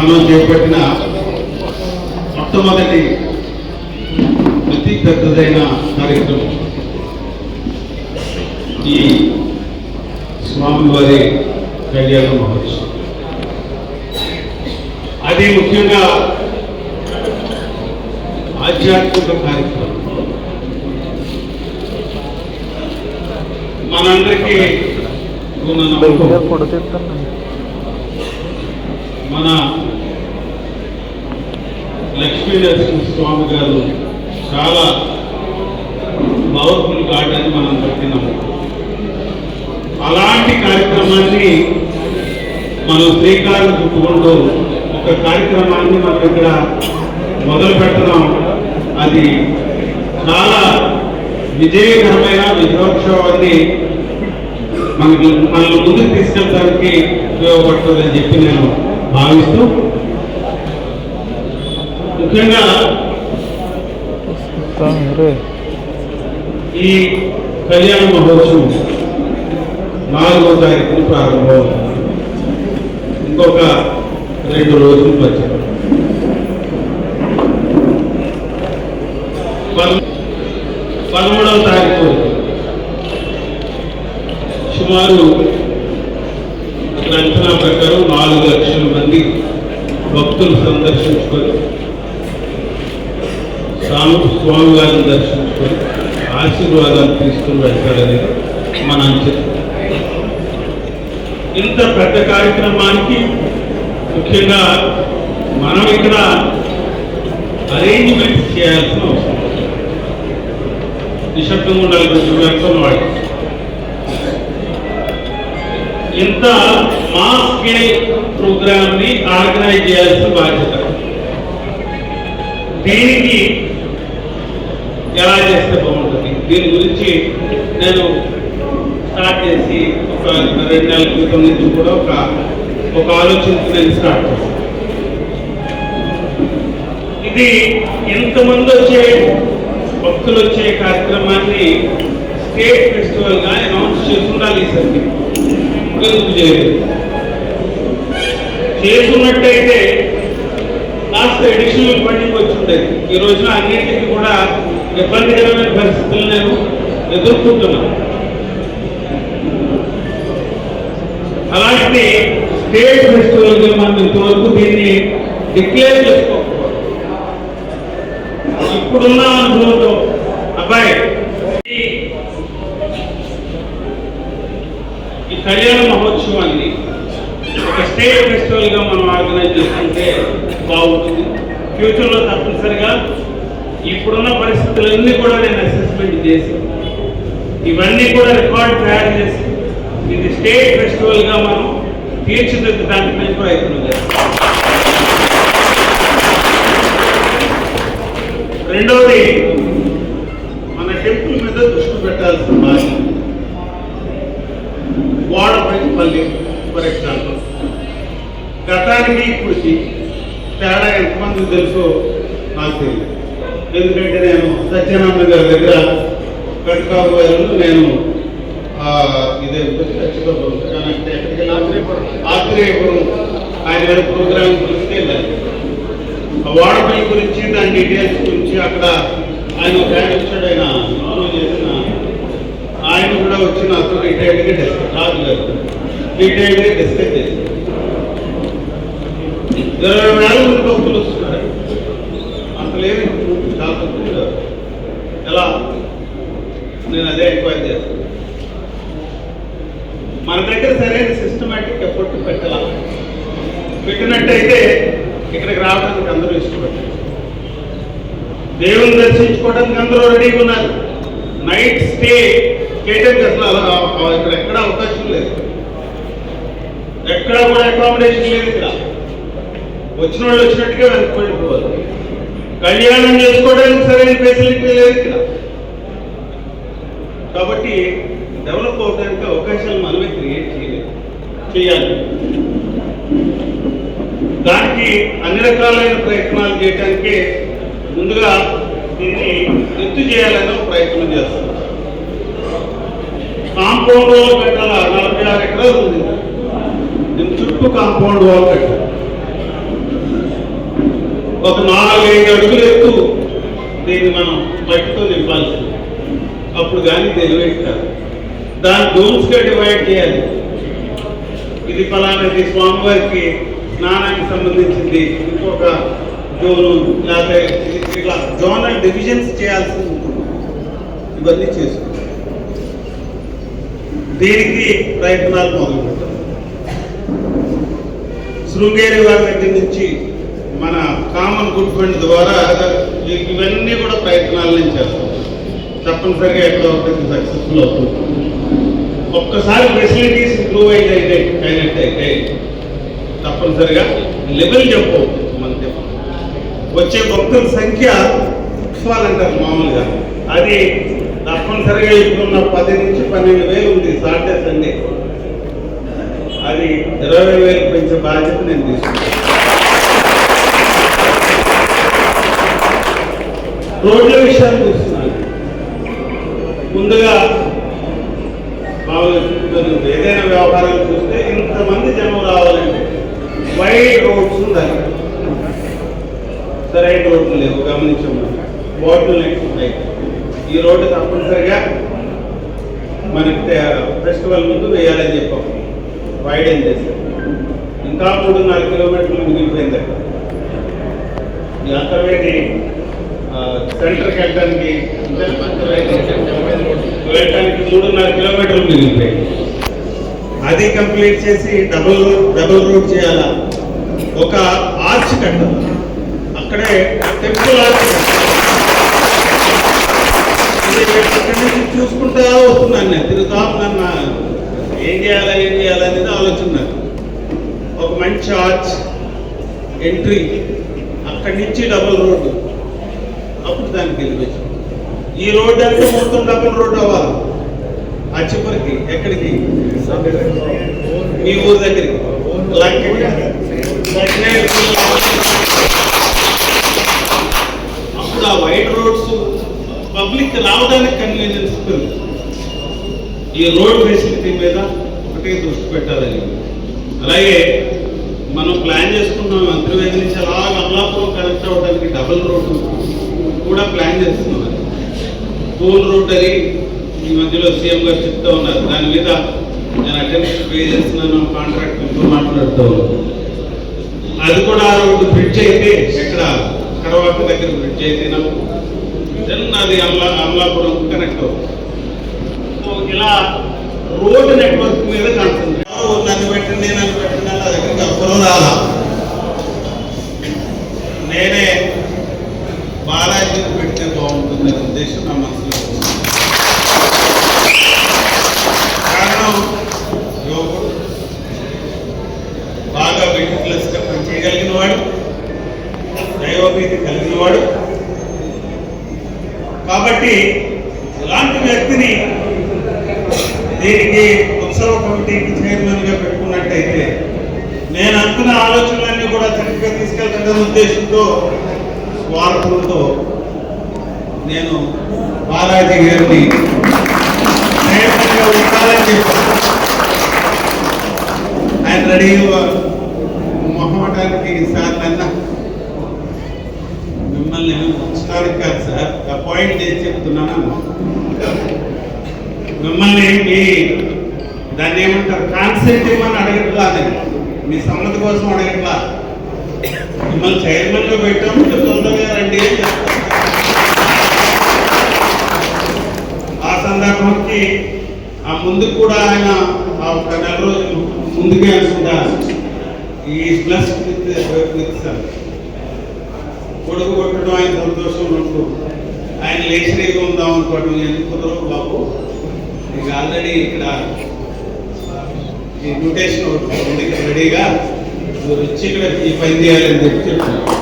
మనం చేపట్టిన మొట్టమొదటి అతి పెద్దదైన కార్యక్రమం. ఈ స్వామివారి కళ్యాణ మహోత్సవం. అది ముఖ్యంగా ఆధ్యాత్మిక కార్యక్రమం. మనందరికీ మన లక్ష్మీ నరసింహ స్వామి గారు చాలా పవర్ఫుల్ గార్డెన్ మనం పెట్టినాము అలాంటి కార్యక్రమాన్ని మనం శ్రీకారం చుట్టుకుంటూ ఒక కార్యక్రమాన్ని మనం ఇక్కడ మొదలు పెట్టడం అది చాలా విజయకరమైన విజయోత్సవాన్ని మనకి మనల్ని ముందుకు తీసుకెళ్ళడానికి ఉపయోగపడుతుందని చెప్పి నేను భావిస్తూ ముఖ్యంగా ఈ కళ్యాణ మహోత్సవం నాలుగో తారీఖున ప్రారంభం. ఇంకొక రెండు రోజులు వచ్చారు పదమూడవ తారీఖు. సుమారు అంచనా ప్రకారం నాలుగు లక్షల మంది భక్తులు సందర్శించుకొని స్వామి స్వామివారిని దర్శించుకొని ఆశీర్వాదాలు తీసుకుని వెళ్తారని మన అంచనా ఇంత పెద్ద కార్యక్రమానికి ముఖ్యంగా మనం ఇక్కడ అరేంజ్మెంట్ చేయాల్సిన అవసరం నిశ్శబ్దంగా ఉండాలి కొంచెం వెళ్తున్న వాడు ఇంత మా స్కేల్ ప్రోగ్రామ్ని ఆర్గనైజ్ చేయాల్సిన బాధ్యత. దీనికి ఎలా చేస్తే బాగుంటుంది? దీని గురించి నేను స్టార్ట్ చేసి ఒక రెండు నెలల క్రితం నుంచి కూడా ఒక ఒక ఆలోచనకు నేను స్టార్ట్ చేశాను. ఇది ఇంతమంది వచ్చే భక్తులు వచ్చే కార్యక్రమాన్ని స్టేట్ ఫెస్టివల్గా అనౌన్స్ చేసి ఈసారి ఎందుకు చేయలేదు? కాస్త ఎడిషనల్ ఫండింగ్ వచ్చి ఉండేది ఈ రోజున అన్నింటికి కూడా ఇబ్బందికరమైన పరిస్థితులు నేను ఎదుర్కొంటున్నాను అలాంటి స్టేట్ ఫెస్టివల్ మనం ఇంతవరకు దీన్ని డిక్లేర్ చేసుకోకపోవడం. ఇప్పుడున్న అనుభవంతో అబ్బాయి ఈ- కళ్యాణ మహోత్సవాన్ని ఒక స్టేట్ ఫెస్టివల్గా మనం ఆర్గనైజ్ చేసుకుంటే బాగుంటుంది. ఫ్యూచర్లో తప్పనిసరిగా ఇప్పుడున్న పరిస్థితులన్నీ కూడా నేను అసెస్మెంట్ చేసి ఇవన్నీ కూడా రికార్డ్ తయారు చేసి ఇది స్టేట్ ఫెస్టివల్గా మనం తీర్చిదిద్దడానికి నేను ప్రయత్నం చేస్తాం. రెండవది మన టెంపుల్ మీద దృష్టి పెట్టాల్సిన బాధ్యత. గోడపై మళ్ళీ ఫర్ ఎగ్జాంపుల్ గతానికి ఇప్పటికి తేడా ఎంతమంది తెలుసో ఎందుకంటే నేను సత్యానంద గారి దగ్గర కట్టుకోబోయాను నేను ఇదే ఖచ్చితంగా అంటే ఎక్కడికి వెళ్ళాలి? ఆత్రేయపురం. ఆయన గారి ప్రోగ్రామ్ గురించి వెళ్ళాను ఆ వాడపల్లి గురించి దాని డీటెయిల్స్ గురించి అక్కడ ఆయన ఒక ఆయన వచ్చాడు ఆయన చేసిన ఆయన కూడా వచ్చి నాతో డీటెయిల్గా డిస్కస్ రాజు గారు. డీటెయిల్గా డిస్కస్ చేశారు. ఇరవై వేల మంది భక్తులు వస్తున్నారు అంత లేదు చాలా తక్కువ ఉన్నారు. ఎలా నేను అదే ఎంక్వైరీ చేస్తాను మన దగ్గర సరైన సిస్టమేటిక్ ఎఫర్ట్ పెట్టాల? పెట్టినట్టయితే ఇక్కడికి రావడానికి అందరూ ఇష్టపడతారు. దేవుని దర్శించుకోవడానికి అందరూ రెడీగా ఉన్నారు. నైట్ స్టే చేయడానికి అసలు ఇక్కడ ఎక్కడ అవకాశం లేదు. ఎక్కడ కూడా అకామిడేషన్ లేదు ఇక్కడ. వచ్చిన వాళ్ళు వచ్చినట్టుగా వెనక్కి వెళ్ళిపోవాలి కళ్యాణం చేసుకోవడానికి సరైన ఫెసిలిటీ లేదు ఇక్కడ. కాబట్టి డెవలప్ అవడానికి చేయాలి. దానికి అన్ని రకాలైన ప్రయత్నాలు చేయడానికి ముందుగా దీన్ని ఎత్తు చేయాలనే ప్రయత్నం చేస్తాం. కాంపౌండ్ వాల్ పెట్టాలా? నలభై ఆరు ఎకరాలు ఉంది. దీని చుట్టూ కాంపౌండ్ వాల్ పెట్టాలి. ఒక నాలుగైదు అడుగులు ఎత్తు దీన్ని మనం మట్టితో నింపాల్సింది అప్పుడు కానీ తెలివేట్ దాన్ని డోమ్స్గా డివైడ్ చేయాలి. ఇది ఫలానాది స్వామివారికి స్నానానికి సంబంధించింది ఇంకొక జోను లేకపోతే ఇట్లా జోనల్ డివిజన్స్ చేయాల్సి ఉంటుంది. ఇవన్నీ చేసుకుంటాం. దీనికి ప్రయత్నాలు మొదలు పెట్టాం శృంగేరి వారి దగ్గర నుంచి మన కామన్ గుడ్ ఫండ్ ద్వారా ఇవన్నీ కూడా ప్రయత్నాలు నేను చేస్తాం తప్పనిసరిగా ఎక్కడో ఒకటి సక్సెస్ఫుల్ అవుతుంది. ఒక్కసారి ఫెసిలిటీస్ ఇంప్రూవ్ అయితే అయినట్టయితే తప్పనిసరిగా లెవెల్ చెప్పు మనకి వచ్చే భక్తుల సంఖ్య అంటారు మామూలుగా. అది తప్పనిసరిగా ఇప్పుడున్న పది నుంచి పన్నెండు వేలు ఉంది సాటర్డే సండే. అది ఇరవై వేలు పెంచే బాధ్యత నేను తీసుకున్నాను రోడ్ల విషయాలు చూస్తున్నాను. ముందుగా మామూలుగా ఏదైనా వ్యవహారాలు చూస్తే ఇంతమంది జనం రావాలంటే వైడ్ రోడ్స్ ఉండాలి. సరైన రోడ్లు లేవు గమనించము బోర్డులు ఉంటాయి ఈ రోడ్డు తప్పనిసరిగా మనకి ఫెస్టివల్ ముందు వేయాలని చెప్పాం. వైడెన్ చేశాం? ఇంకా నాలుగు కిలోమీటర్లు మిగిలిపోయింది అక్కడ. ఈ అంతర్వేది సెంటర్కి వెళ్ళడానికి వెళ్ళడానికి మూడున్నర కిలోమీటర్లు మిగిలిపోయాయి. అది కంప్లీట్ చేసి డబుల్ డబుల్ రోడ్ చేయాలా? ఒక ఆర్చ్ కట్టాలి అక్కడే టెంపుల్ ఆర్చ్. నుంచి చూసుకుంటా వస్తున్నాను నేను. తిరుగుతా ఉన్నాను ఏం చేయాలా ఏం చేయాలా అనేది ఆలోచన. నాకు. ఒక మంచి ఆర్చ్ ఎంట్రీ. అక్కడి నుంచి డబుల్ రోడ్డు. అప్పుడు దానికి వెళ్ళిపోయాం. ఈ రోడ్డు అంటే మొత్తం డబుల్ రోడ్డు అవ్వాలి. ఆ ఎక్కడికి? మీ ఊరు దగ్గరికి. లంకకి. అప్పుడు ఆ వైట్ రోడ్స్ పబ్లిక్ రావడానికి కన్వీనియన్స్ ఈ రోడ్ ఫెసిలిటీ మీద ఒకటే దృష్టి పెట్టాలని. అలాగే మనం ప్లాన్ చేసుకున్నాం అంతర్వేది నుంచి అలాగ అమలాపురం కనెక్ట్ అవ్వడానికి డబుల్ రోడ్డు కూడా ప్లాన్ చేస్తున్నాం. అది టోల్ రోడ్ అని ఈ మధ్యలో సీఎం గారు చెప్తా ఉన్నారు. దాని మీద నేను అటెన్షన్ పే చేస్తున్నాను కాంట్రాక్టర్తో మాట్లాడుతూ అది కూడా ఆ రోడ్డు బ్రిడ్జ్ అయితే ఎక్కడ? కరవాక దగ్గర బ్రిడ్జ్ అయితే నాకు దెన్ అది అమలా అమలాపురం కనెక్ట్ అవుతుంది. సో ఇలా రోడ్ నెట్వర్క్ మీద కాన్సన్ట్రేట్ నన్ను పెట్టండి నన్ను పెట్టండి అలా దగ్గరికి ఎవ్వరూ రాలా? నేనే బాలాజీకి పెడితే బాగుంటుంది అనే ఉద్దేశం నా మనసులో కాబట్టి ఇలాంటి వ్యక్తిని దీనికి ఉత్సవ కమిటీకి చైర్మన్గా పెట్టుకున్నట్టయితే నేను అనుకున్న ఆలోచనలన్నీ కూడా చక్కగా తీసుకెళ్తున్న ఉద్దేశంతో స్వార్థంతో నేను బాలాజీ గారిని చైర్మన్గా ఉండాలని చెప్పాను. ఆయన రెడీగా మొహమటానికి సార్ నన్న మిమ్మల్ని ఉంచడానికి కాదు సార్. అపాయింట్ చేసి చెప్తున్నాను మిమ్మల్ని మీ దాన్ని ఏమంటారు? కాన్సెంట్ ఇవ్వమని అడగట్లా నేను మీ సమ్మతి కోసం అడగట్లా? మిమ్మల్ని చైర్మన్ పెట్టాము మీరు తొందరగా రండి ఆ సందర్భంకి ఆ ముందు కూడా ఆయన ఆ ఒక నెల రోజులు ముందుకే అనుకుంటా. ఈ ప్లస్ సార్ కొడుకు కొట్టడం ఆయన సంతోషం ఉంటూ ఆయన లేచిగా ఉందాం అనుకోవడం ఎందుకు బాబు? నీకు ఆల్రెడీ ఇక్కడ ఈ మ్యూటేషన్ ఒకటి ఉంది. రెడీగా మీరు వచ్చి ఇక్కడ ఈ పని చేయాలని చెప్పి చెప్తున్నాను